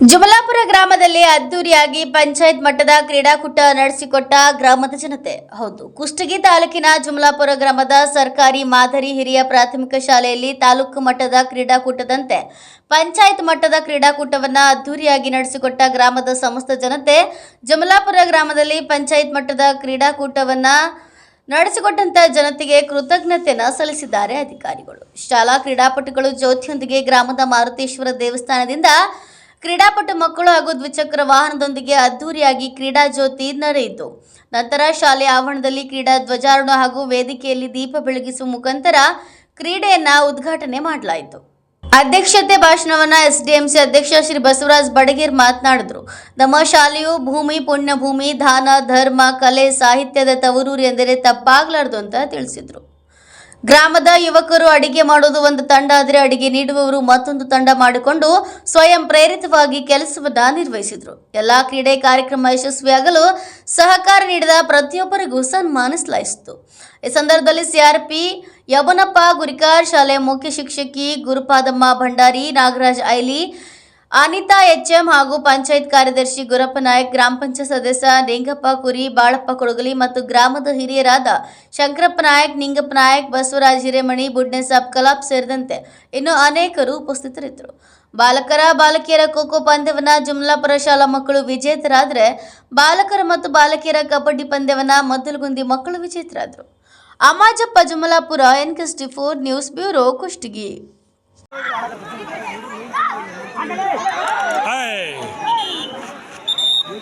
ಜುಮಲಾಪುರ ಗ್ರಾಮದಲ್ಲಿ ಅದ್ದೂರಿಯಾಗಿ ಪಂಚಾಯತ್ ಮಟ್ಟದ ಕ್ರೀಡಾಕೂಟ ನಡೆಸಿಕೊಟ್ಟ ಗ್ರಾಮದ ಜನತೆ. ಹೌದು, ಕುಷ್ಟಗಿ ತಾಲೂಕಿನ ಜುಮಲಾಪುರ ಗ್ರಾಮದ ಸರ್ಕಾರಿ ಮಾದರಿ ಹಿರಿಯ ಪ್ರಾಥಮಿಕ ಶಾಲೆಯಲ್ಲಿ ತಾಲೂಕು ಮಟ್ಟದ ಕ್ರೀಡಾಕೂಟದಂತೆ ಪಂಚಾಯತ್ ಮಟ್ಟದ ಕ್ರೀಡಾಕೂಟವನ್ನ ಅದ್ದೂರಿಯಾಗಿ ನಡೆಸಿಕೊಟ್ಟ ಗ್ರಾಮದ ಸಮಸ್ತ ಜನತೆ ಜುಮಲಾಪುರ ಗ್ರಾಮದಲ್ಲಿ ಪಂಚಾಯತ್ ಮಟ್ಟದ ಕ್ರೀಡಾಕೂಟವನ್ನ ನಡೆಸಿಕೊಟ್ಟಂತ ಜನತೆಗೆ ಕೃತಜ್ಞತೆಯನ್ನು ಸಲ್ಲಿಸಿದ್ದಾರೆ ಅಧಿಕಾರಿಗಳು. ಶಾಲಾ ಕ್ರೀಡಾಪಟುಗಳು ಜ್ಯೋತಿಯೊಂದಿಗೆ ಗ್ರಾಮದ ಮಾರುತೇಶ್ವರ ದೇವಸ್ಥಾನದಿಂದ ಕ್ರೀಡಾಪಟು ಮಕ್ಕಳು ಹಾಗೂ ದ್ವಿಚಕ್ರ ವಾಹನದೊಂದಿಗೆ ಅದ್ದೂರಿಯಾಗಿ ಕ್ರೀಡಾ ಜ್ಯೋತಿ ನಡೆಯಿತು. ನಂತರ ಶಾಲೆ ಆವರಣದಲ್ಲಿ ಕ್ರೀಡಾ ಧ್ವಜಾರೋಹಣ ಹಾಗೂ ವೇದಿಕೆಯಲ್ಲಿ ದೀಪ ಬೆಳಗಿಸುವ ಮುಖಾಂತರ ಕ್ರೀಡೆಯನ್ನ ಉದ್ಘಾಟನೆ ಮಾಡಲಾಯಿತು. ಅಧ್ಯಕ್ಷತೆ ಭಾಷಣವನ್ನ ಎಸ್ಡಿಎಂಸಿ ಅಧ್ಯಕ್ಷ ಶ್ರೀ ಬಸವರಾಜ್ ಬಡಗೇರ್ ಮಾತನಾಡಿದರು. ನಮ್ಮ ಶಾಲೆಯು ಭೂಮಿ, ಪುಣ್ಯಭೂಮಿ, ದಾನ, ಧರ್ಮ, ಕಲೆ, ಸಾಹಿತ್ಯದ ತವರೂರು ಎಂದರೆ ತಪ್ಪಾಗಲಾರದು ಅಂತ ತಿಳಿಸಿದರು. ಗ್ರಾಮದ ಯುವಕರು ಅಡಿಗೆ ಮಾಡೋದು ಒಂದು ತಂಡ, ಆದರೆ ಅಡಿಗೆ ನೀಡುವವರು ಮತ್ತೊಂದು ತಂಡ ಮಾಡಿಕೊಂಡು ಸ್ವಯಂ ಪ್ರೇರಿತವಾಗಿ ಕೆಲಸವನ್ನ ನಿರ್ವಹಿಸಿದರು. ಎಲ್ಲಾ ಕ್ರೀಡೆ ಕಾರ್ಯಕ್ರಮ ಯಶಸ್ವಿಯಾಗಲು ಸಹಕಾರ ನೀಡಿದ ಪ್ರತಿಯೊಬ್ಬರಿಗೂ ಸನ್ಮಾನಿಸಲಾಯಿತು ಈ ಸಂದರ್ಭದಲ್ಲಿ ಸಿಆರ್ಪಿ ಯಮನಪ್ಪ ಗುರಿಕಾರ್ ಶಾಲೆಯ ಮುಖ್ಯ ಶಿಕ್ಷಕಿ ಗುರುಪಾದಮ್ಮ ಭಂಡಾರಿ, ನಾಗರಾಜ್ ಐಲಿ ಅನಿತಾ ಎಚ್ಎಂ ಹಾಗೂ ಪಂಚಾಯತ್ ಕಾರ್ಯದರ್ಶಿ ಗುರಪ್ಪ ನಾಯಕ್, ಗ್ರಾಮ ಪಂಚಾಯತ್ ಸದಸ್ಯ ನಿಂಗಪ್ಪ ಕುರಿ, ಬಾಳಪ್ಪ ಕೊಡಗಲಿ ಮತ್ತು ಗ್ರಾಮದ ಹಿರಿಯರಾದ ಶಂಕರಪ್ಪ ನಾಯಕ್, ನಿಂಗಪ್ಪ ನಾಯಕ್, ಬಸವರಾಜ್ ಹಿರೇಮಣಿ ಬುಡ್ನೆಸಾಬ್ ಕಲಾಪ್ ಸೇರಿದಂತೆ ಇನ್ನು ಅನೇಕರು ಉಪಸ್ಥಿತರಿದ್ದರು. ಬಾಲಕರ, ಬಾಲಕಿಯರ ಖೋಖೋ ಪಂದ್ಯವನ್ನ ಜುಮ್ಲಾಪುರ ಶಾಲಾ ಮಕ್ಕಳು ವಿಜೇತರಾದರೆ, ಬಾಲಕರ ಮತ್ತು ಬಾಲಕಿಯರ ಕಬಡ್ಡಿ ಪಂದ್ಯವನ್ನ ಮದ್ದಲಗುಂದಿ ಮಕ್ಕಳು ವಿಜೇತರಾದರು. ಅಮಾಜಪ್ಪ ಜುಮಲಾಪುರ ಎನ್ ಎನ್ಕೆಸ್ಟಿ ಫೋರ್ ನ್ಯೂಸ್ ಬ್ಯೂರೋ ಕುಷ್ಟಗಿ.